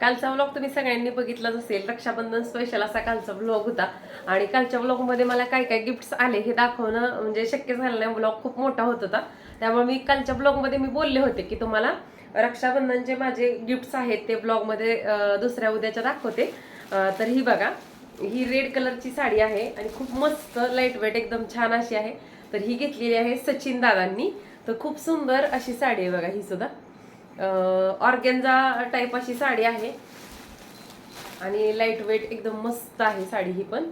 कालचा व्लॉग तुम्ही सगळ्यांनी बघितलाच असेल. रक्षाबंधन स्पेशल असा कालचा व्लॉग होता. आणि कालच्या व्लॉगमध्ये मला काय काय गिफ्ट्स आले हे दाखवणं म्हणजे शक्य झालं नाही. व्लॉग खूप मोठा होत होता. त्यामुळे मी कालच्या ब्लॉगमध्ये मी बोलले होते की तुम्हाला रक्षाबंधनचे माझे गिफ्ट्स आहेत ते ब्लॉगमध्ये दुसऱ्या उद्याच्या दाखवते. तर ही बघा. ही रेड कलरची साडी आहे आणि खूप मस्त लाइट वेट एकदम छान अशी आहे. तर ही घेतलेली आहे सचिन दादांनी. तर खूप सुंदर अशी साडी आहे बघा ही सुद्धा. ऑर्गेन्झा टाईप अशी साडी आहे. आणि लाइट वेट एकदम मस्त आहे साडी ही पण.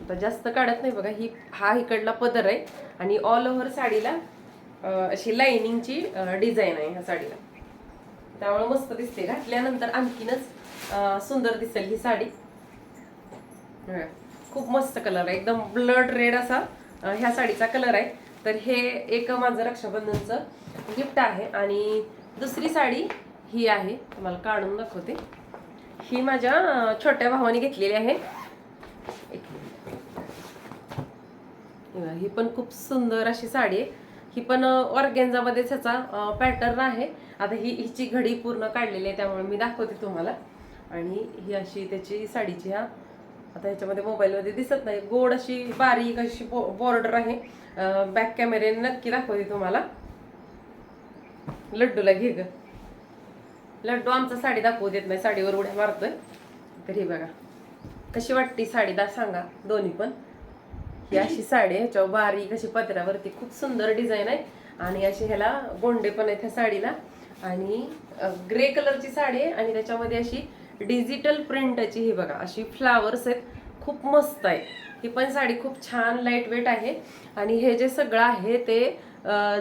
आता जास्त काढत नाही बघा ही हा इकडला पदर आहे. आणि ऑल ओव्हर साडीला अशी लाइनिंगची डिझाईन आहे ह्या साडीला. त्यामुळे मस्त दिसते. घातल्यानंतर आणखीनच सुंदर दिसेल ही साडी. खूप मस्त कलर आहे. एकदम ब्लड रेड असा ह्या साडीचा कलर आहे. तर हे एक माझं रक्षाबंधनचं गिफ्ट आहे आणि दुसरी साडी ही आहे. तुम्हाला काढून दाखवते. ही माझ्या छोट्या भावाने घेतलेली आहे. एक ही पण खूप सुंदर अशी साडी आहे. ही पण ऑर्गेन्झामध्येच ह्याचा पॅटर्न आहे. आता ही हिची घडी पूर्ण काढलेली आहे त्यामुळे मी दाखवते तुम्हाला. आणि ही अशी त्याची साडीची ह्या आता ह्याच्यामध्ये मोबाईलमध्ये दिसत नाही. गोड अशी बारीक अशी बॉर्डर आहे. बॅक कॅमेऱ्याने नक्की दाखवते तुम्हाला. लड्डूला घे ग. लड्डू आमचा साडी दाखवू देत नाही. साडीवर उड्या मारतोय. तर हे बघा. कशी वाटते साडी? दा सांगा. दोन्ही पण. ही अशी साडी ह्याच्यावर बारीक अशी पत्र्यावरती खूप सुंदर डिझाईन आहे. आणि अशी ह्याला गोंडे पण आहेत ह्या साडीला. आणि ग्रे कलरची साडी आहे. आणि त्याच्यामध्ये अशी डिजिटल प्रिंटची ही बघा अशी फ्लावर्स आहेत खूप मस्त आहे. ही पण साडी खूप छान लाइट वेट आहे. आणि हे जे सगळं आहे ते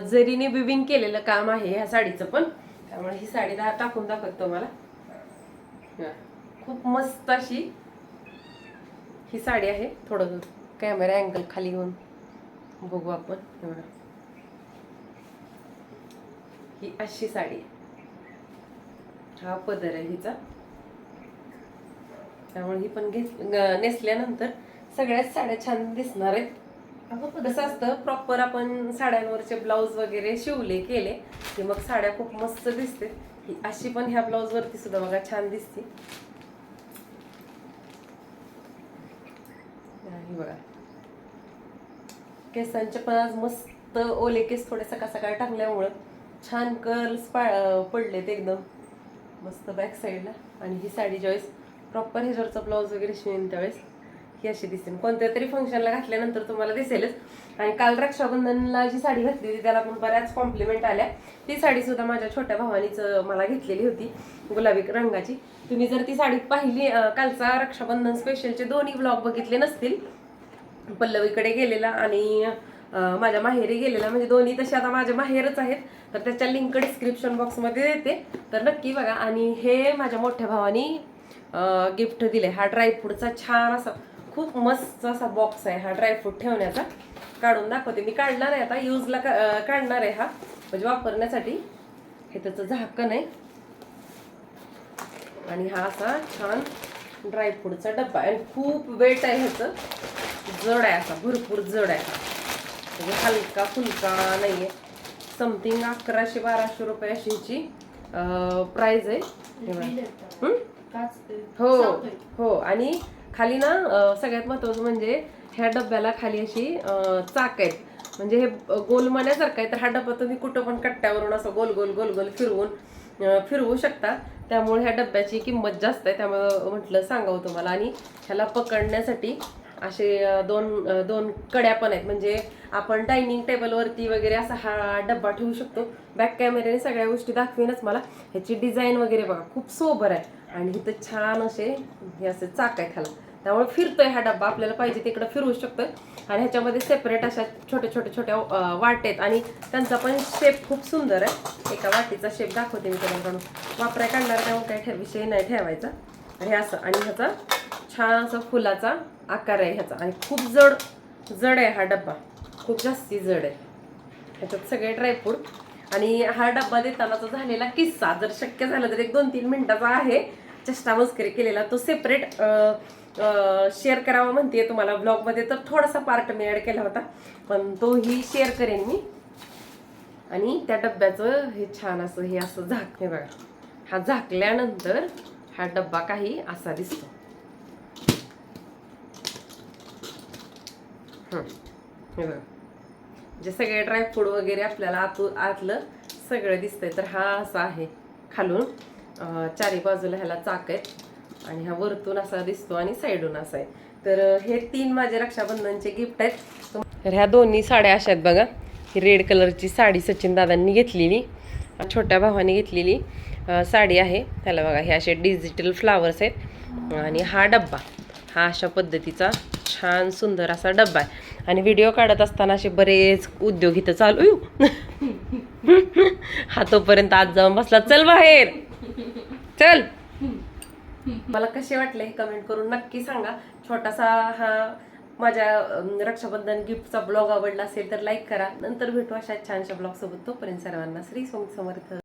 जरीने बिबिंग केलेलं काम आहे ह्या साडीचं पण. त्यामुळे ही साडी दहा टाकून दाखवत तुम्हाला. खूप मस्त अशी ही साडी आहे. थोडं कॅमेरा अँगल खाली घेऊन बघू आपण. एवढं. ही अशी साडी हा पदर आहे हिचा. त्यामुळे ही पण घेत नेसल्यानंतर सगळ्याच साड्या छान दिसणार आहेत. कसं असतं प्रॉपर आपण साड्यांवरचे ब्लाऊज वगैरे शिवले केले की मग साड्या खूप मस्त दिसते. ही अशी पण ह्या ब्लाऊज वरती सुद्धा बघा छान दिसते. बघा. केसांचे पण आज मस्त ओले केस थोडे सकाळ सकाळ टाकल्यामुळं छान कर्ल्स पडलेत एकदम. मस्त बॅक साईडला आणि ही साडी ज्यावेळेस प्रॉपर ह्याच्यावरचा ब्लाऊज वगैरे शिवेन त्यावेळेस. ही अशी दिसेल कोणत्या तरी फंक्शनला घातल्यानंतर तुम्हाला दिसेलच. आणि काल रक्षाबंधनला जी साडी घातली होती त्याला पण बऱ्याच कॉम्प्लिमेंट आल्या. ती साडी सुद्धा माझ्या छोट्या भावानीच मला घेतलेली होती गुलाबी रंगाची. तुम्ही जर ती साडी पाहिली कालचा रक्षाबंधन स्पेशलचे दोन्ही ब्लॉग बघितले नसतील पल्लवीकडे गेलेला आणि माझ्या माहेरी गेलेला म्हणजे दोन्ही तसे आता माझ्या माहेरच आहेत तर त्याच्या लिंक डिस्क्रिप्शन बॉक्समध्ये देते. तर नक्की बघा. आणि हे माझ्या मोठ्या भावानी गिफ्ट दिले हा ड्रायफ्रूटचा छान असा खूप मस्त असा बॉक्स आहे हा ड्रायफ्रूट ठेवण्याचा. काढून दाखवते. मी काढला नाही आता यूजला काढणार आहे हा. म्हणजे वापरण्यासाठी. हे त्याचं झाकण आहे. आणि हा असा छान ड्रायफ्रूटचा डब्बा आहे. आणि खूप वेट आहे ह्याचं. जड आहे असा भरपूर जड आहे म्हणजे हलका फुलका नाही आहे समथिंग अकराशे बाराशे रुपये अशी ह्याची प्राईज आहे हे. हं? आणि खाली ना सगळ्यात महत्वाचं म्हणजे ह्या डब्याला खाली अशी चाक आहेत म्हणजे हे गोल मण्यासारखं आहे तर हा डब्बा तुम्ही कुठं पण कट्ट्यावरून असं गोल गोल गोल गोल फिरवून फिरवू शकता त्यामुळे ह्या डब्याची किंमत जास्त आहे त्यामुळे म्हटलं सांगावं तुम्हाला आणि ह्याला पकडण्यासाठी असे दोन दोन कड्या पण आहेत. म्हणजे आपण डायनिंग टेबलवरती वगैरे असा हा डब्बा ठेवू शकतो. बॅक कॅमेऱ्याने सगळ्या गोष्टी दाखवेनच मला. ह्याची डिझाईन वगैरे बघा खूप सोबर आहे. आणि इथं छान असे हे असे चाक आहेत ह्याला. त्यामुळे फिरतोय हा डब्बा. आपल्याला पाहिजे तिकडं फिरवू शकतोय. आणि ह्याच्यामध्ये सेपरेट अशा छोट्या छोट्या छोट्या अं, वाटे आहेत. आणि त्यांचा पण शेप खूप सुंदर आहे. एका वाटीचा शेप दाखवते मी त्यांना काढून वापराय काढणार त्यामुळे काही ठे- विषय नाही ठेवायचा. आणि हे असं. आणि ह्याचा छान असा फुलाचा आकार आहे ह्याचा. आणि खूप जड जड आहे हा डब्बा. खूप जास्ती जड आहे. ह्याच्यात सगळे ड्रायफ्रूट आणि हा डब्बा देतानाचा झालेला किस्सा जर शक्य झालं तर एक दोन तीन मिनिटाचा आहे. चष्टा मस्करी केलेला तो सेपरेट शेअर करावा म्हणते तुम्हाला ब्लॉगमध्ये तर थोडासा पार्ट मी ॲड केला होता. पण तोही शेअर करेन मी. आणि त्या डब्याचं हे छान असं हे असं झाकणे बघा. हा झाकल्यानंतर हा डब्बा काही असा दिसतो. हे बघा. जे सगळे ड्रायफ्रूट वगैरे आपल्याला आतू आतलं सगळं दिसतंय तर हा असा आहे खालून. चारी बाजूला ह्याला चाक आहेत आणि हा वरतून असा दिसतो आणि साईडून असा आहे. तर हे तीन माझे रक्षाबंधनचे गिफ्ट आहेत. तर ह्या दोन्ही साड्या अशा आहेत बघा. ही रेड कलरची साडी सचिन दादांनी घेतलेली. छोट्या भावाने घेतलेली साडी आहे. त्याला बघा हे असे डिजिटल फ्लावर्स आहेत. आणि हा डब्बा हा अशा पद्धतीचा छान सुंदर असा डब्बा आहे. आणि व्हिडिओ काढत असताना असे बरेच उद्योग इथं चालू येऊ हा तोपर्यंत आज जाऊन बसला. चल बाहेर. चल. मला कसे वाटले हे कमेंट करून नक्की सांगा. छोटासा हा माझ्या रक्षाबंधन गिफ्टचा ब्लॉग आवडला असेल तर लाईक करा. नंतर भेटू अशा छानशा ब्लॉग सोबत. तोपर्यंत सर्वांना श्री स्वामी समर्थ.